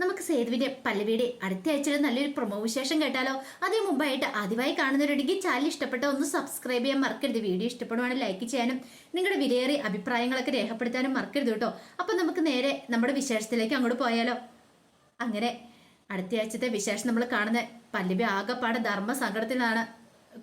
നമുക്ക് സേതുവിന്റെ പല്ലവിയുടെ അടുത്ത ആഴ്ചയിൽ നല്ലൊരു പ്രൊമോ വിശേഷം കേട്ടാലോ? അതിന് മുമ്പായിട്ട് ആദ്യമായി കാണുന്നവരുണ്ടെങ്കിൽ ചാനൽ ഇഷ്ടപ്പെട്ട ഒന്ന് സബ്സ്ക്രൈബ് ചെയ്യാൻ മറക്കരുത്. വീഡിയോ ഇഷ്ടപ്പെടുവാണെങ്കിൽ ലൈക്ക് ചെയ്യാനും നിങ്ങളുടെ വിലയേറിയ അഭിപ്രായങ്ങളൊക്കെ രേഖപ്പെടുത്താനും മറക്കരുത് കേട്ടോ. അപ്പൊ നമുക്ക് നേരെ നമ്മുടെ വിശേഷത്തിലേക്ക് അങ്ങോട്ട് പോയാലോ? അങ്ങനെ അടുത്ത ആഴ്ചത്തെ വിശേഷം നമ്മൾ കാണുന്ന പല്ലവി ആകെപ്പാടെ ധർമ്മ സങ്കടത്തിലാണ്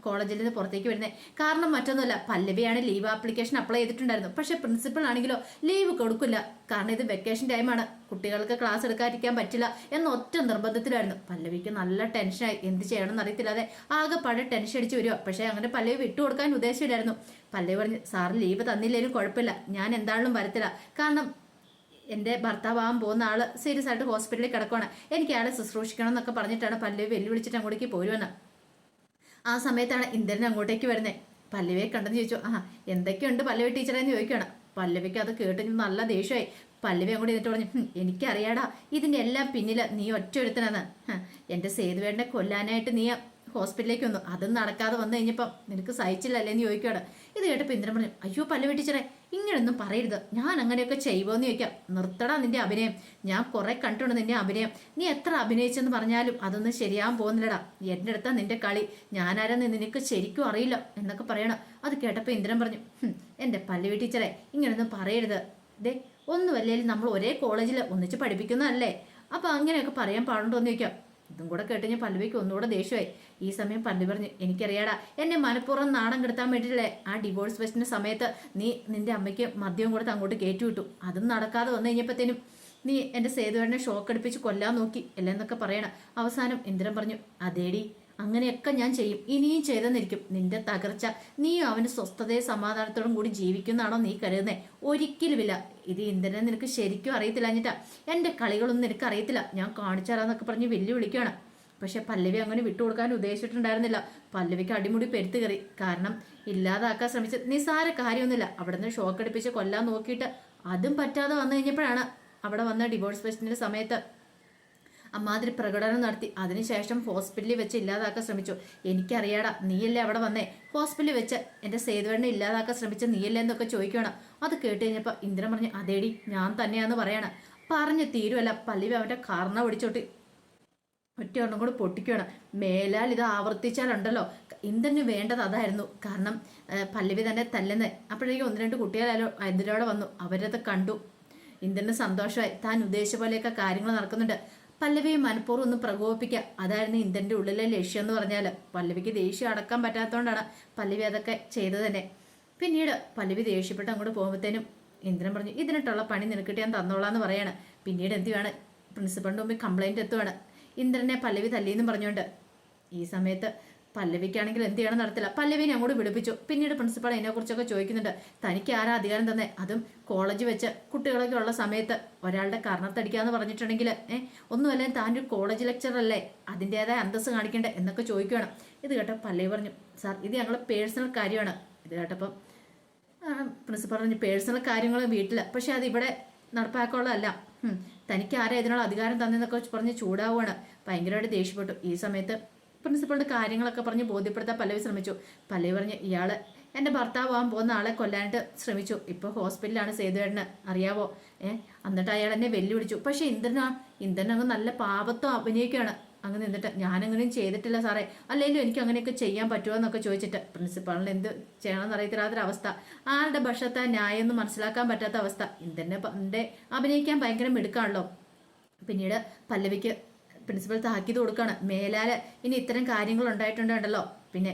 കോളേജിൽ നിന്ന് പുറത്തേക്ക് വരുന്നത് കാരണം മറ്റൊന്നുമല്ല പല്ലവിയാണ് ലീവ് ആപ്ലിക്കേഷൻ അപ്ലൈ ചെയ്തിട്ടുണ്ടായിരുന്നു പക്ഷേ പ്രിൻസിപ്പൾ ആണെങ്കിലോ ലീവ് കൊടുക്കില്ല. കാരണം ഇത് വെക്കേഷൻ ടൈമാണ് കുട്ടികൾക്ക് ക്ലാസ് എടുക്കാതിരിക്കാൻ പറ്റില്ല എന്ന ഒറ്റ നിർബന്ധത്തിലായിരുന്നു. പല്ലവിക്ക് നല്ല ടെൻഷനായി എന്ത് ചെയ്യണമെന്ന് ആകെ ആകെപ്പാടെ ടെൻഷൻ അടിച്ച് വരിക. പക്ഷേ അങ്ങനെ പല്ലവി വിട്ടുകൊടുക്കാൻ ഉദ്ദേശമില്ലായിരുന്നു. പല്ലവി പറഞ്ഞു സാറ് ലീവ് തന്നില്ലെങ്കിലും കുഴപ്പമില്ല. ഞാൻ എന്താണെങ്കിലും വരത്തില്ല. കാരണം എന്റെ ഭർത്താവാകാൻ പോകുന്ന ആൾ സീരിയസ് ആയിട്ട് ഹോസ്പിറ്റലിൽ കിടക്കുകയാണ് എനിക്ക് അയാളെ ശുശ്രൂഷിക്കണം എന്നൊക്കെ പറഞ്ഞിട്ടാണ് പല്ലവി വെല്ലുവിളിച്ചിട്ട് അങ്ങോട്ടേക്ക് പോരുവെന്ന്. ആ സമയത്താണ് ഇന്ദ്രൻ അങ്ങോട്ടേക്ക് വരുന്നത് പല്ലവിയെ കണ്ടെന്ന് ചോദിച്ചു ആ എന്തൊക്കെയുണ്ട് പല്ലവി ടീച്ചറെ? എന്ന് ചോദിക്കണം പല്ലവിക്ക് അത് കേട്ട് നല്ല ദേഷ്യമായി. പല്ലവി അങ്ങോട്ട് എന്നിട്ട് പറഞ്ഞു "ഹും, എനിക്കറിയാടാ ഇതിന്റെ എല്ലാം പിന്നിൽ നീ ഒറ്റ ഒരുത്തനാണ് എന്റെ സേതുവേട്ടനെ കൊല്ലാനായിട്ട് നീ ഹോസ്പിറ്റലിലേക്ക് വന്നു. അതും നടക്കാതെ വന്നു കഴിഞ്ഞപ്പം നിനക്ക് സഹിച്ചില്ലല്ലേ? എന്ന് ചോദിക്കുകയാണ്. ഇത് കേട്ടപ്പോൾ ഇന്ദ്രൻ പറഞ്ഞു അയ്യോ പല്ലവി ടീച്ചറെ ഇങ്ങനൊന്നും പറയരുത്. ഞാൻ അങ്ങനെയൊക്കെ ചെയ്യുമോന്ന് ചോദിക്കാം. നിർത്തടാ നിന്റെ അഭിനയം. ഞാൻ കുറെ കണ്ടിട്ടുണ്ട് നിന്റെ അഭിനയം. നീ എത്ര അഭിനയിച്ചെന്ന് പറഞ്ഞാലും അതൊന്നും ശരിയാകാൻ പോകുന്നില്ലടാ. എന്റെ അടുത്താ നിന്റെ കളി. ഞാനാരെന്ന് നിനക്ക് ശരിക്കും അറിയില്ല എന്നൊക്കെ പറയണം. അത് കേട്ടപ്പോൾ ഇന്ദ്രൻ പറഞ്ഞു എന്റെ പല്ലവി ടീച്ചറെ ഇങ്ങനൊന്നും പറയരുത്. ദേ ഒന്നുമല്ലേലും നമ്മൾ ഒരേ കോളേജിൽ ഒന്നിച്ച് പഠിപ്പിക്കുന്നതല്ലേ? അപ്പൊ അങ്ങനെയൊക്കെ പറയാൻ പാടുണ്ടോ എന്ന് ചോദിക്കാം. ഇതും കൂടെ കേട്ട് ഞാൻ പല്ലവിക്ക് ഒന്നുകൂടെ ദേഷ്യമായി. ഈ സമയം പല്ലു പറഞ്ഞു എനിക്കറിയാടാ എന്നെ മനഃപൂർവം നാടൻ കിടത്താൻ വേണ്ടിയിട്ടില്ലേ ആ ഡിവോഴ്സ് ഫെസ്റ്റിന്റെ സമയത്ത് നീ നിന്റെ അമ്മയ്ക്ക് മദ്യവും കൊടുത്ത് അങ്ങോട്ട് കയറ്റി വിട്ടു അതും നടക്കാതെ വന്നു കഴിഞ്ഞപ്പോഴത്തേനും നീ എന്റെ സേതുവേടനെ ഷോക്ക് അടുപ്പിച്ച് കൊല്ലാൻ നോക്കി എന്നൊക്കെ പറയണം. അവസാനം ഇന്ദ്രൻ പറഞ്ഞു അതേടി അങ്ങനെയൊക്കെ ഞാൻ ചെയ്യും. ഇനിയും ചെയ്തെന്നിരിക്കും. നിന്റെ തകർച്ച. നീയും അവന് സ്വസ്ഥതയും സമാധാനത്തോടും കൂടി ജീവിക്കുന്നതാണോ നീ കരുതുന്നേ? ഒരിക്കലുമില്ല. ഇത് ഇന്ദ്രനെ നിനക്ക് ശരിക്കും അറിയത്തില്ല എന്നിട്ടാ എന്റെ കളികളൊന്നും നിനക്ക് അറിയത്തില്ല. ഞാൻ കാണിച്ചു തരാന്നൊക്കെ പറഞ്ഞ് വെല്ലുവിളിക്കുകയാണ് പക്ഷെ പല്ലവി അങ്ങനെ വിട്ടുകൊടുക്കാൻ ഉദ്ദേശിച്ചിട്ടുണ്ടായിരുന്നില്ല. പല്ലവിക്ക് അടിമുടി പെരുത്തു കയറി. കാരണം ഇല്ലാതാക്കാൻ ശ്രമിച്ച നിസാര കാര്യമൊന്നുമില്ല. അവിടെ നിന്ന് ഷോക്ക് കൊല്ലാൻ നോക്കിയിട്ട് അതും പറ്റാതെ വന്നു കഴിഞ്ഞപ്പോഴാണ് അവിടെ വന്ന ഡിവോഴ്സ് ഫെസ്റ്റിന്റെ സമയത്ത് അമ്മാതിരി പ്രകടനം നടത്തി. അതിനുശേഷം ഹോസ്പിറ്റലിൽ വെച്ച് ഇല്ലാതാക്കാൻ ശ്രമിച്ചു. എനിക്കറിയാടാ നീയല്ലേ അവിടെ വന്നേ? ഹോസ്പിറ്റലിൽ വെച്ച് എന്റെ സേതുവേണ്ണ ഇല്ലാതാക്കാൻ ശ്രമിച്ച നീയല്ലേ എന്നൊക്കെ ചോദിക്കണം. അത് കേട്ട് കഴിഞ്ഞപ്പോൾ ഇന്ദ്രൻ പറഞ്ഞു അതേടി ഞാൻ തന്നെയാന്ന് പറയണം. പറഞ്ഞു തീരുമല്ല പല്ലവി അവന്റെ കാർണ പിടിച്ചോട്ട്. ഒറ്റ ഒന്നും കൂടെ പൊട്ടിക്കണം മേലാൽ ഇത് ആവർത്തിച്ചാലുണ്ടല്ലോ. ഇന്ദ്രന് വേണ്ടത് അതായിരുന്നു. കാരണം പല്ലവി തന്നെ തല്ലുന്നത്. അപ്പോഴേക്കും ഒന്ന് രണ്ട് കുട്ടികളായാലും അവിടെ വന്നു. അവരത് കണ്ടു. ഇന്ദ്രന് സന്തോഷമായി. താൻ ഉദ്ദേശിച്ച പോലെയൊക്കെ കാര്യങ്ങൾ നടക്കുന്നുണ്ട്. പല്ലവിയെ മനഃപൂർവം ഒന്ന് പ്രകോപിപ്പിക്കുക. അതായിരുന്നു ഇന്ദ്രന്റെ ഉള്ളിലെ ലക്ഷ്യം എന്ന് പറഞ്ഞാൽ പല്ലവിക്ക് ദേഷ്യം അടക്കാൻ പറ്റാത്തതുകൊണ്ടാണ് പല്ലവി അതൊക്കെ ചെയ്തത് തന്നെ. പിന്നീട് പല്ലവി ദേഷ്യപ്പെട്ട് അങ്ങോട്ട് പോകുമ്പോഴത്തേനും ഇന്ദ്രൻ പറഞ്ഞു ഇതിനിട്ടുള്ള പണി നിനക്കിട്ട് ഞാൻ തന്നോളാന്ന് പറയാണ്. പിന്നീട് എന്തുവാണ് പ്രിൻസിപ്പളിന്റെ മുമ്പിൽ കംപ്ലൈന്റ് എത്തുവാണ്. ഇന്ദ്രനെ പല്ലവി തല്ലിയെന്നും പറഞ്ഞുകൊണ്ട്. ഈ സമയത്ത് പല്ലവിക്കാണെങ്കിൽ എന്ത് ചെയ്യണം നടത്തില്ല. പല്ലവിനെ അങ്ങോട്ട് വിളിപ്പിച്ചു. പിന്നീട് പ്രിൻസിപ്പൾ അതിനെക്കുറിച്ചൊക്കെ ചോദിക്കുന്നുണ്ട്. തനിക്ക് ആരാ അധികാരം തന്നെ? അതും കോളേജ് വെച്ച് കുട്ടികളൊക്കെ ഉള്ള സമയത്ത് ഒരാളുടെ കർണത്തടിക്കാന്ന് പറഞ്ഞിട്ടുണ്ടെങ്കിൽ ഏഹ് ഒന്നുമല്ല താൻ ഒരു കോളേജ് ലെക്ചറല്ലേ അതിന്റെതായ അന്തസ്സ് കാണിക്കണ്ടേ എന്നൊക്കെ ചോദിക്കുകയാണ് ഇത് കേട്ടോ പല്ലവി പറഞ്ഞു സാർ ഇത് ഞങ്ങളെ പേഴ്സണൽ കാര്യമാണ്. ഇത് കേട്ടപ്പം പ്രിൻസിപ്പൾ പറഞ്ഞു പേഴ്സണൽ കാര്യങ്ങൾ വീട്ടിൽ പക്ഷെ ഇവിടെ നടപ്പാക്കാനുള്ളതല്ല. തനിക്ക് ആരാ ഇതിനുള്ള അധികാരം തന്നെന്നൊക്കെ പറഞ്ഞ് ചൂടാവുകയാണ് ഭയങ്കരമായിട്ട് ദേഷ്യപ്പെട്ടു. ഈ സമയത്ത് പ്രിൻസിപ്പളിന്റെ കാര്യങ്ങളൊക്കെ പറഞ്ഞ് ബോധ്യപ്പെടുത്താൻ പല്ലവി ശ്രമിച്ചു. പല്ലവി പറഞ്ഞ് ഇയാൾ എന്റെ ഭർത്താവാൻ പോകുന്ന ആളെ കൊല്ലാനായിട്ട് ശ്രമിച്ചു. ഇപ്പോൾ ഹോസ്പിറ്റലിലാണ് സേതുവേട്ടന്. അറിയാവോ? ഏഹ് എന്നിട്ട് അയാൾ എന്നെ വെല്ലുവിളിച്ചു. പക്ഷേ ഇന്ദ്രനാ ഇന്ദ്രൻ അങ്ങ് നല്ല പാപത്വം അഭിനയിക്കുകയാണ്. അങ്ങ് നിന്നിട്ട് ഞാനങ്ങനെയും ചെയ്തിട്ടില്ല സാറേ. അല്ലെങ്കിലും എനിക്ക് അങ്ങനെയൊക്കെ ചെയ്യാൻ പറ്റുമോ? എന്നൊക്കെ ചോദിച്ചിട്ട് പ്രിൻസിപ്പാളിന് എന്ത് ചെയ്യണമെന്ന് അറിയത്തില്ലാത്തൊരവസ്ഥ ആളുടെ ഭക്ഷത്തെ ന്യായം ഒന്നും മനസ്സിലാക്കാൻ പറ്റാത്ത അവസ്ഥ. ഇന്ദ്രനെ പണ്ടേ അഭിനയിക്കാൻ ഭയങ്കര മിടുക്കാണല്ലോ. പിന്നീട് പല്ലവിക്ക് പ്രിൻസിപ്പൽ താക്കീത് കൊടുക്കുകയാണ് മേലാൽ ഇനി ഇത്തരം കാര്യങ്ങൾ ഉണ്ടായിട്ടുണ്ടല്ലോ പിന്നെ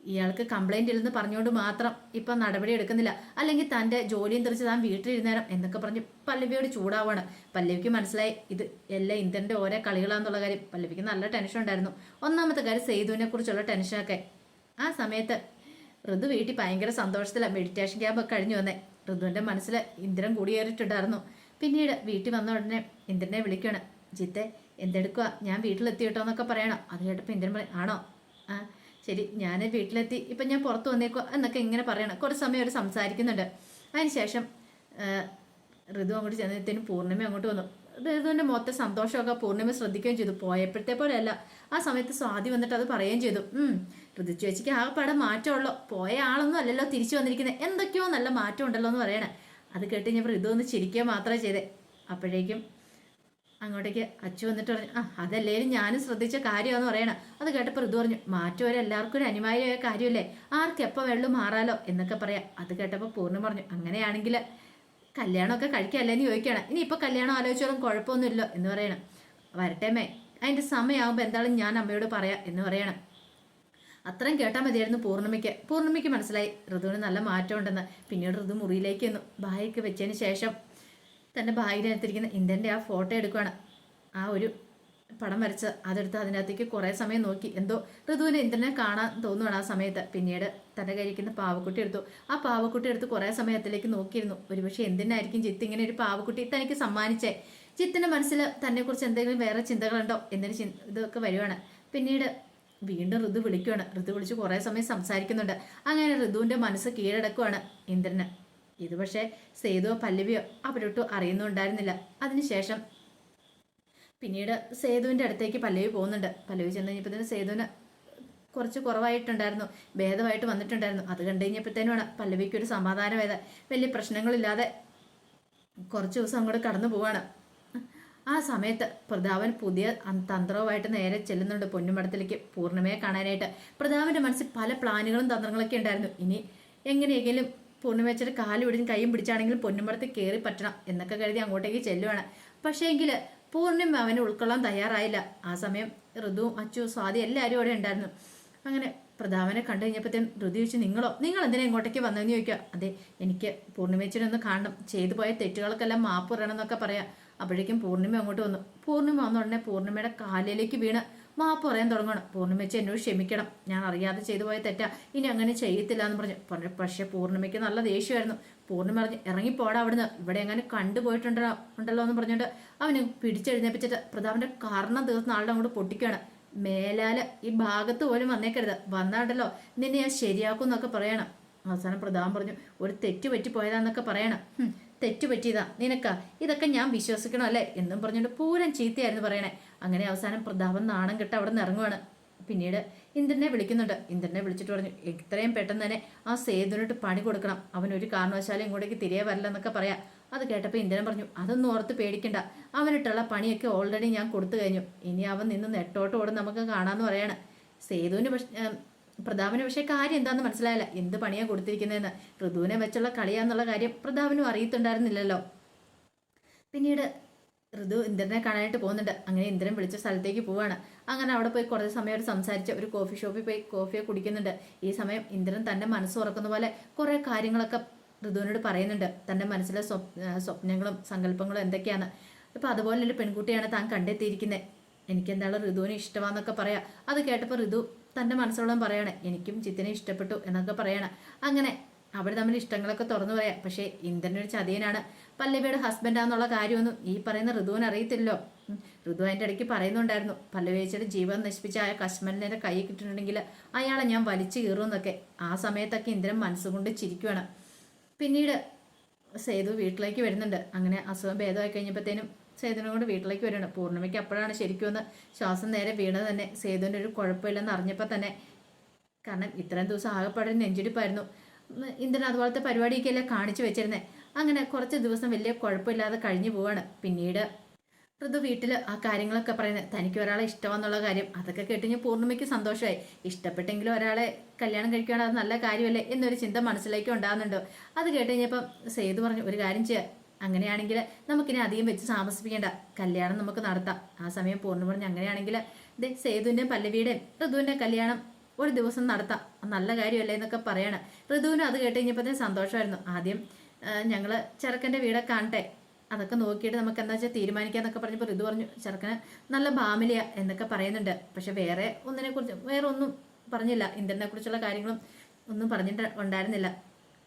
ഇയാൾക്ക് കംപ്ലൈന്റ് ഇല്ലെന്ന് പറഞ്ഞുകൊണ്ട് മാത്രം ഇപ്പം നടപടി എടുക്കുന്നില്ല. അല്ലെങ്കിൽ തന്റെ ജോലിയും തിരിച്ച് താൻ വീട്ടിലിരുന്നേരം എന്നൊക്കെ പറഞ്ഞ് പല്ലവിയോട് ചൂടാവാണ്. പല്ലവിക്ക് മനസ്സിലായി ഇത് എല്ലാം ഇന്ദ്രന്റെ ഓരോ കളികളാന്നുള്ള കാര്യം. പല്ലവിക്ക് നല്ല ടെൻഷൻ ഉണ്ടായിരുന്നു. ഒന്നാമത്തെ കാര്യം സേതുവിനെ കുറിച്ചുള്ള ടെൻഷനൊക്കെ ആ സമയത്ത് ഋതു വീട്ടിൽ ഭയങ്കര സന്തോഷത്തിലാണ് മെഡിറ്റേഷൻ ക്യാമ്പ് കഴിഞ്ഞു വന്നേ. ഋതുവിന്റെ മനസ്സിൽ ഇന്ദ്രൻ കൂടിയേറിയിട്ടുണ്ടായിരുന്നു. പിന്നീട് വീട്ടിൽ വന്ന ഉടനെ ഇന്ദ്രനെ വിളിക്കുകയാണ്. ജിത്തെ എന്തെടുക്കുക ഞാൻ വീട്ടിലെത്തി കേട്ടോ എന്നൊക്കെ പറയണം. അത് കേട്ടപ്പോൾ ഇന്ദ്രൻ പറയും ആണോ? ആ ശരി. ഞാൻ വീട്ടിലെത്തി. ഇപ്പം ഞാൻ പുറത്ത് വന്നേക്കോ എന്നൊക്കെ ഇങ്ങനെ പറയണം. കുറച്ച് സമയം അവർ സംസാരിക്കുന്നുണ്ട്. അതിനുശേഷം ശേഷം ഋതു അങ്ങോട്ട് ചെന്നതിന് പൂർണിമ അങ്ങോട്ട് വന്നു. ഋതുവിന്റെ മൊത്തം സന്തോഷമൊക്കെ പൂർണിമ ശ്രദ്ധിക്കുകയും ചെയ്തു. പോയപ്പോഴത്തെ പോലെയല്ല. ആ സമയത്ത് സ്വാതി വന്നിട്ട് അത് പറയുകയും ചെയ്തു. ഋതു ചേച്ചിക്ക് ആ പടം മാറ്റമുള്ളൂ? പോയ ആളൊന്നും അല്ലല്ലോ തിരിച്ചു വന്നിരിക്കുന്നത് എന്തൊക്കെയോ നല്ല മാറ്റം ഉണ്ടല്ലോ എന്ന് പറയണേ. അത് കേട്ട് ഞാൻ ഋതു ഒന്ന് ചിരിക്കുക മാത്രമേ ചെയ്തേ. അപ്പോഴേക്കും അങ്ങോട്ടേക്ക് അച്ചു വന്നിട്ട് പറഞ്ഞു ആ അതല്ലേലും ഞാനും ശ്രദ്ധിച്ച കാര്യമാണെന്ന് പറയണം. അത് കേട്ടപ്പോൾ ഋതു പറഞ്ഞു മാറ്റവരെ എല്ലാവർക്കും ഒരു അനിവാര്യമായ കാര്യമല്ലേ? ആർക്ക് എപ്പോൾ വെള്ളം മാറാലോ? എന്നൊക്കെ പറയാം. അത് കേട്ടപ്പോൾ പൂർണം പറഞ്ഞു അങ്ങനെയാണെങ്കിൽ കല്യാണമൊക്കെ കഴിക്കല്ലേന്ന് ചോദിക്കണം ഇനി ഇപ്പോൾ കല്യാണം ആലോചിച്ചോളും കുഴപ്പമൊന്നുമില്ലോ എന്ന് പറയണം. വരട്ടേമേ അതിന്റെ സമയമാകുമ്പോൾ എന്തായാലും ഞാൻ അമ്മയോട് പറയാം എന്ന് പറയണം. അത്രയും കേട്ടാൽ മതിയായിരുന്നു പൂർണിമയ്ക്ക്. പൂർണിമയ്ക്ക് മനസ്സിലായി ഋതുവിന് നല്ല മാറ്റമുണ്ടെന്ന്. പിന്നീട് ഋതു മുറിയിലേക്ക് വന്നു ബായൊക്കെ വെച്ചതിന് ശേഷം തന്റെ ബാഗിനകത്തിരിക്കുന്ന ഇന്ത്യന്റെ ആ ഫോട്ടോ എടുക്കുകയാണ് ആ ഒരു പടം വരച്ച് അതെടുത്ത് അതിനകത്തേക്ക് കുറേ സമയം നോക്കി. എന്തോ ഋതുവിനെ ഇന്ദ്രനെ കാണാൻ തോന്നുവാണ് ആ സമയത്ത്. പിന്നീട് തന്റെ കയ്യിരിക്കുന്ന പാവക്കുട്ടി എടുത്തു. ആ പാവക്കുട്ടി എടുത്ത് കുറേ സമയത്തിലേക്ക് നോക്കിയിരുന്നു. ഒരുപക്ഷെ എന്തിനായിരിക്കും ജിത്ത് ഇങ്ങനെ ഒരു പാവക്കുട്ടി തനിക്ക് സമ്മാനിച്ചേ? ജിത്തിന്റെ മനസ്സിൽ തന്നെക്കുറിച്ച് എന്തെങ്കിലും വേറെ ചിന്തകളുണ്ടോ? എന്നൊരു ചിന്ത ഇതൊക്കെ വരുവാണ്. പിന്നീട് വീണ്ടും ഋതു വിളിക്കുവാണ്. ഋതു വിളിച്ച് കുറേ സമയം സംസാരിക്കുന്നുണ്ട്. അങ്ങനെ ഋതുവിന്റെ മനസ്സ് കീഴടക്കുവാണ് ഇന്ദ്രന്. ഇത് പക്ഷേ സേതുവോ പല്ലവിയോ അവരൊട്ടും അറിയുന്നുണ്ടായിരുന്നില്ല. അതിനുശേഷം പിന്നീട് സേതുവിന്റെ അടുത്തേക്ക് പല്ലവി പോകുന്നുണ്ട്. പല്ലവി ചെന്ന് കഴിഞ്ഞപ്പോഴത്തേന് സേതുവിന് കുറച്ച് കുറവായിട്ടുണ്ടായിരുന്നു. ഭേദമായിട്ട് വന്നിട്ടുണ്ടായിരുന്നു. അത് കണ്ടു കഴിഞ്ഞപ്പോഴത്തേനുമാണ് പല്ലവിക്ക് ഒരു സമാധാനമായത് വലിയ പ്രശ്നങ്ങളില്ലാതെ കുറച്ച് ദിവസം അങ്ങോട്ട് കടന്നു പോവാണ്. ആ സമയത്ത് പ്രതാപൻ പുതിയ തന്ത്രവുമായിട്ട് നേരെ ചെല്ലുന്നുണ്ട് പൊന്നുമടത്തിലേക്ക് പൂർണിമയെ കാണാനായിട്ട്. പ്രതാപന്റെ മനസ്സിൽ പല പ്ലാനുകളും തന്ത്രങ്ങളൊക്കെ ഉണ്ടായിരുന്നു. ഇനി എങ്ങനെയെങ്കിലും പൂർണിമച്ചയുടെ കാലും ഇടിഞ്ഞ് കൈയും പിടിച്ചാണെങ്കിലും പൊന്നുമടത്തിൽ കയറി പറ്റണം എന്നൊക്കെ കരുതി അങ്ങോട്ടേക്ക് ചെല്ലുവാണ്. പക്ഷേ എങ്കിൽ പൂർണിമ അവനെ ഉൾക്കൊള്ളാൻ തയ്യാറായില്ല. ആ സമയം ഋതുവും അച്ചു സ്വാതി എല്ലാവരും അവിടെ ഉണ്ടായിരുന്നു. അങ്ങനെ പ്രതാപനെ കണ്ടു കഴിഞ്ഞപ്പോഴത്തേനും ഋതു ചോദിച്ചു നിങ്ങളോ? നിങ്ങൾ എന്തിനാ ഇങ്ങോട്ടേക്ക് വന്നതെന്ന് ചോദിക്കുക? അതെ എനിക്ക് പൂർണിമേച്ചിനെ ഒന്ന് കാണണം. ചെയ്തു പോയ തെറ്റുകൾക്കെല്ലാം മാപ്പ് പറയണം എന്നൊക്കെ പറയാം. അപ്പോഴേക്കും പൂർണിമ അങ്ങോട്ട് വന്നു. പൂർണിമ വന്ന ഉടനെ പൂർണിമയുടെ കാലിലേക്ക് വീണ്. മാപ്പ് പറയാൻ തുടങ്ങണം പൂർണിമയ്ക്ക് എന്നോട് ക്ഷമിക്കണം. ഞാൻ അറിയാതെ ചെയ്തു പോയ തെറ്റാ. ഇനി അങ്ങനെ ചെയ്യത്തില്ല എന്ന് പറഞ്ഞു. പറഞ്ഞു പക്ഷേ പൂർണിമയ്ക്ക് നല്ല ദേഷ്യമായിരുന്നു. പൂർണിമ പറഞ്ഞു ഇറങ്ങിപ്പോടാ അവിടുന്ന്. ഇവിടെ എങ്ങനെ കണ്ടുപോയിട്ടുണ്ടോ ഉണ്ടല്ലോ എന്ന് പറഞ്ഞുകൊണ്ട് അവന് പിടിച്ചെഴുന്നേപ്പിച്ചിട്ട് പ്രതാപന്റെ കാരണം തീർന്ന ആളുടെ അങ്ങോട്ട് പൊട്ടിക്കുകയാണ്. മേലാല ഈ ഭാഗത്ത് പോലും വന്നേക്കരുത്. വന്നാണ്ടല്ലോ നിന്നെ ഞാൻ ശരിയാക്കും എന്നൊക്കെ പറയണം. അവസാനം പ്രതാപം പറഞ്ഞു ഒരു തെറ്റ് പറ്റി പോയതാന്നൊക്കെ പറയണം ഹും, നിനക്ക ഇതൊക്കെ ഞാൻ വിശ്വസിക്കണം അല്ലേ? എന്നും പറഞ്ഞുകൊണ്ട് പൂരം ചീത്തയായിരുന്നു പറയണേ. അങ്ങനെ അവസാനം പ്രതാപം നാണം കെട്ട് അവിടെ നിന്ന് ഇറങ്ങുവാണ്. പിന്നീട് ഇന്ദ്രനെ വിളിക്കുന്നുണ്ട്. ഇന്ദ്രനെ വിളിച്ചിട്ട് പറഞ്ഞു എത്രയും പെട്ടെന്ന് തന്നെ ആ സേതുവിനോട്ട് പണി കൊടുക്കണം. അവൻ ഒരു കാരണവശാലും ഇങ്ങോട്ടേക്ക് തിരികെ വരില്ല എന്നൊക്കെ പറയാം. അത് കേട്ടപ്പോൾ ഇന്ദ്രൻ പറഞ്ഞു അതൊന്നും ഓർത്ത് പേടിക്കണ്ട. അവനിട്ടുള്ള പണിയൊക്കെ ഓൾറെഡി ഞാൻ കൊടുത്തു കഴിഞ്ഞു. ഇനി അവൻ നിന്ന് നെട്ടോട്ടോടെ നമുക്ക് കാണാമെന്ന് പറയാണ്. സേതുവിന് പക്ഷേ പ്രതാപന് പക്ഷേ കാര്യം എന്താണെന്ന് മനസ്സിലായില്ല. എന്ത് പണിയാണ് കൊടുത്തിരിക്കുന്നതെന്ന്. ഋതുവിനെ വെച്ചുള്ള കളിയാന്നുള്ള കാര്യം പ്രതാപനും അറിയത്തുണ്ടായിരുന്നില്ലല്ലോ. പിന്നീട് ഋതു ഇന്ദ്രനെ കാണാനായിട്ട് പോകുന്നുണ്ട്. അങ്ങനെ ഇന്ദ്രൻ വിളിച്ച സ്ഥലത്തേക്ക് പോവാണ്. അങ്ങനെ അവിടെ പോയി കുറച്ച് സമയം അവർ സംസാരിച്ച് ഒരു കോഫി ഷോപ്പിൽ പോയി കോഫിയെ കുടിക്കുന്നുണ്ട്. ഈ സമയം ഇന്ദ്രൻ തന്റെ മനസ്സ് ഉറക്കുന്ന പോലെ കുറേ കാര്യങ്ങളൊക്കെ ഋതുവിനോട് പറയുന്നുണ്ട്. തന്റെ മനസ്സിലെ സ്വപ് സ്വപ്നങ്ങളും സങ്കല്പങ്ങളും എന്തൊക്കെയാണ്. ഇപ്പം അതുപോലെ ഒരു പെൺകുട്ടിയാണ് താൻ കണ്ടെത്തിയിരിക്കുന്നത് എനിക്ക് എന്താണ് ഋതുവിന് ഇഷ്ടമാന്നൊക്കെ പറയാം. അത് കേട്ടപ്പോൾ ഋതു തന്റെ മനസ്സോളം പറയണേ എനിക്കും ചിത്തിനെ ഇഷ്ടപ്പെട്ടു എന്നൊക്കെ പറയണ. അങ്ങനെ അവർ തമ്മിൽ ഇഷ്ടങ്ങളൊക്കെ തുറന്നു പറയാം. പക്ഷേ ഇന്ദ്രനൊരു ചതിയനാണ്. പല്ലവിയുടെ ഹസ്ബൻഡാന്നുള്ള കാര്യമൊന്നും ഈ പറയുന്ന ഋതുവിന് അറിയത്തില്ലോ. ഋതു അതിന്റെ ഇടയ്ക്ക് പറയുന്നുണ്ടായിരുന്നു പല്ലവേച്ചിയുടെ ജീവൻ നശിപ്പിച്ച ആ കശ്മലിനെ കൈ കിട്ടിയിട്ടുണ്ടെങ്കിൽ അയാളെ ഞാൻ വലിച്ചു കീറുമെന്നൊക്കെ ആ സമയത്തൊക്കെ ഇന്ദ്രൻ മനസ്സുകൊണ്ട് ചിരിക്കുവാണ്. പിന്നീട് സേതു വീട്ടിലേക്ക് വരുന്നുണ്ട്. അങ്ങനെ അസുഖം ഭേദമായി കഴിഞ്ഞപ്പോഴത്തേനും സേതുവിനെ കൊണ്ട് വീട്ടിലേക്ക് വരികയാണ്. പൂർണിമയ്ക്ക് അപ്പോഴാണ് ശരിക്കും ഒന്ന് ശ്വാസം നേരെ വീണത് തന്നെ. സേതുവിന്റെ ഒരു കുഴപ്പമില്ലെന്ന് അറിഞ്ഞപ്പോൾ തന്നെ കാരണം ഇത്രയും ദിവസം ആകെപ്പാടെ നെഞ്ചിടിപ്പായിരുന്നു. ഇന്ദ്രൻ അതുപോലത്തെ പരിപാടിയൊക്കെയല്ലേ കാണിച്ചു വെച്ചിരുന്നേ. അങ്ങനെ കുറച്ച് ദിവസം വലിയ കുഴപ്പമില്ലാതെ കഴിഞ്ഞു പോവാണ്. പിന്നീട് ഋതു വീട്ടിൽ ആ കാര്യങ്ങളൊക്കെ പറയുന്നത്. തനിക്ക് ഒരാളെ ഇഷ്ടമെന്നുള്ള കാര്യം അതൊക്കെ കേട്ട് ഞാൻ പൂർണിമയ്ക്ക് സന്തോഷമായി. ഇഷ്ടപ്പെട്ടെങ്കിലും ഒരാളെ കല്യാണം കഴിക്കുകയാണ് അത് നല്ല കാര്യമല്ലേ എന്നൊരു ചിന്ത മനസ്സിലേക്ക് ഉണ്ടാകുന്നുണ്ടോ. അത് കേട്ട് കഴിഞ്ഞപ്പം സേതു പറഞ്ഞു ഒരു കാര്യം ചെയ്യാം. അങ്ങനെയാണെങ്കിൽ നമുക്കിനി അധികം വെച്ച് താമസിപ്പിക്കേണ്ട. കല്യാണം നമുക്ക് നടത്താം. ആ സമയം പൂർണ പറഞ്ഞ് അങ്ങനെയാണെങ്കിൽ ഇത് സേതുവിന്റെയും പല്ലവിയുടെയും ഋതുവിന്റെ കല്യാണം ഒരു ദിവസം നടത്താം. നല്ല കാര്യമല്ലേ എന്നൊക്കെ പറയാണ്. ഋതുവിനും അത് കേട്ട് കഴിഞ്ഞപ്പോൾ സന്തോഷമായിരുന്നു. ആദ്യം ഞങ്ങൾ ചെറുക്കന്റെ വീടൊക്കെ കാണട്ടെ. അതൊക്കെ നോക്കിയിട്ട് നമുക്ക് എന്താ വെച്ചാൽ തീരുമാനിക്കാന്നൊക്കെ പറഞ്ഞപ്പോൾ ഋതു പറഞ്ഞു ചെറുക്കന് നല്ല ഭാമിലിയ എന്നൊക്കെ പറയുന്നുണ്ട്. പക്ഷെ വേറെ ഒന്നിനെ കുറിച്ച് വേറെ ഒന്നും പറഞ്ഞില്ല. ഇന്ദ്രനെ കുറിച്ചുള്ള കാര്യങ്ങളും ഒന്നും പറഞ്ഞിട്ട് ഉണ്ടായിരുന്നില്ല.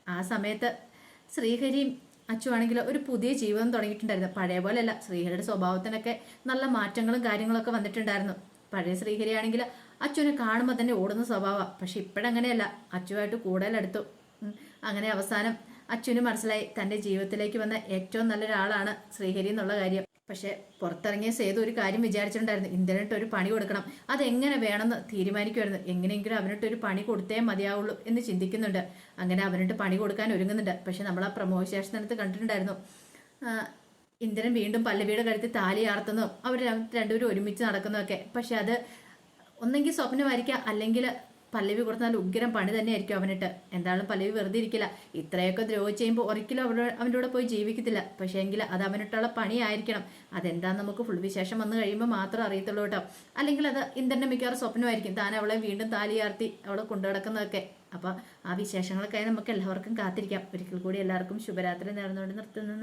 ആ സമയത്ത് ശ്രീഹരിയും അച്ചുവാണെങ്കിൽ ഒരു പുതിയ ജീവിതം തുടങ്ങിയിട്ടുണ്ടായിരുന്നു. പഴയ പോലെയല്ല ശ്രീഹരിയുടെ സ്വഭാവത്തിനൊക്കെ നല്ല മാറ്റങ്ങളും കാര്യങ്ങളൊക്കെ വന്നിട്ടുണ്ടായിരുന്നു. പഴയ ശ്രീഹരി ആണെങ്കിൽ അച്ചുവിനെ കാണുമ്പോൾ തന്നെ ഓടുന്ന സ്വഭാവമാണ് പക്ഷെ ഇപ്പോഴങ്ങനെയല്ല അച്ചുവായിട്ട് കൂടുതലെടുത്തു. അങ്ങനെ അവസാനം അച്ചുവിന് മനസ്സിലായി തന്റെ ജീവിതത്തിലേക്ക് വന്ന ഏറ്റവും നല്ലൊരാളാണ് ശ്രീഹരി എന്നുള്ള കാര്യം. പക്ഷെ പുറത്തിറങ്ങിയ സേതു ഒരു കാര്യം വിചാരിച്ചിട്ടുണ്ടായിരുന്നു. ഇന്ദ്രനിട്ട് ഒരു പണി കൊടുക്കണം. അതെങ്ങനെ വേണമെന്ന് തീരുമാനിക്കുമായിരുന്നു. എങ്ങനെയെങ്കിലും അവനിട്ട് ഒരു പണി കൊടുത്തേ മതിയാവുള്ളൂ എന്ന് ചിന്തിക്കുന്നുണ്ട്. അങ്ങനെ അവനിട്ട് പണി കൊടുക്കാൻ ഒരുങ്ങുന്നുണ്ട്. പക്ഷെ നമ്മൾ ആ പ്രമോശേഷനടുത്ത് കണ്ടിട്ടുണ്ടായിരുന്നു. ഇന്ദ്രൻ വീണ്ടും പല്ലവിയുടെ കഴുത്തിൽ താലി ആർത്തുന്നു. അവർ രണ്ടുപേരും ഒരുമിച്ച് നടക്കുന്നതൊക്കെ. പക്ഷെ അത് ഒന്നെങ്കിൽ സ്വപ്നമായിരിക്കാം. അല്ലെങ്കിൽ പല്ലവി കൊടുത്താൽ ഉഗ്രം പണി തന്നെയായിരിക്കും അവനിട്ട്. എന്തായാലും പല്ലവി വെറുതെ ഇരിക്കില്ല. ഇത്രയൊക്കെ ദ്രോഹം ചെയ്യുമ്പോൾ ഒരിക്കലും അവരുടെ അവന്റെ കൂടെ പോയി ജീവിക്കത്തില്ല. പക്ഷേ എങ്കിൽ അത് അവനിട്ടുള്ള പണിയായിരിക്കണം. അതെന്താന്ന് നമുക്ക് ഫുൾ വിശേഷം വന്നു കഴിയുമ്പോൾ മാത്രം അറിയത്തുള്ളൂ കേട്ടോ. അല്ലെങ്കിൽ അത് ഇന്ദ്രന്റെ മിക്കവാറും സ്വപ്നമായിരിക്കും. താൻ അവളെ വീണ്ടും താലിയാർത്തി അവളെ കൊണ്ടു നടക്കുന്നതൊക്കെ. അപ്പോൾ ആ വിശേഷങ്ങളൊക്കെ നമുക്ക് എല്ലാവർക്കും കാത്തിരിക്കാം. ഒരിക്കൽ കൂടി എല്ലാവർക്കും ശുഭരാത്രി നേർന്നുകൊണ്ട് നിർത്തുന്നു.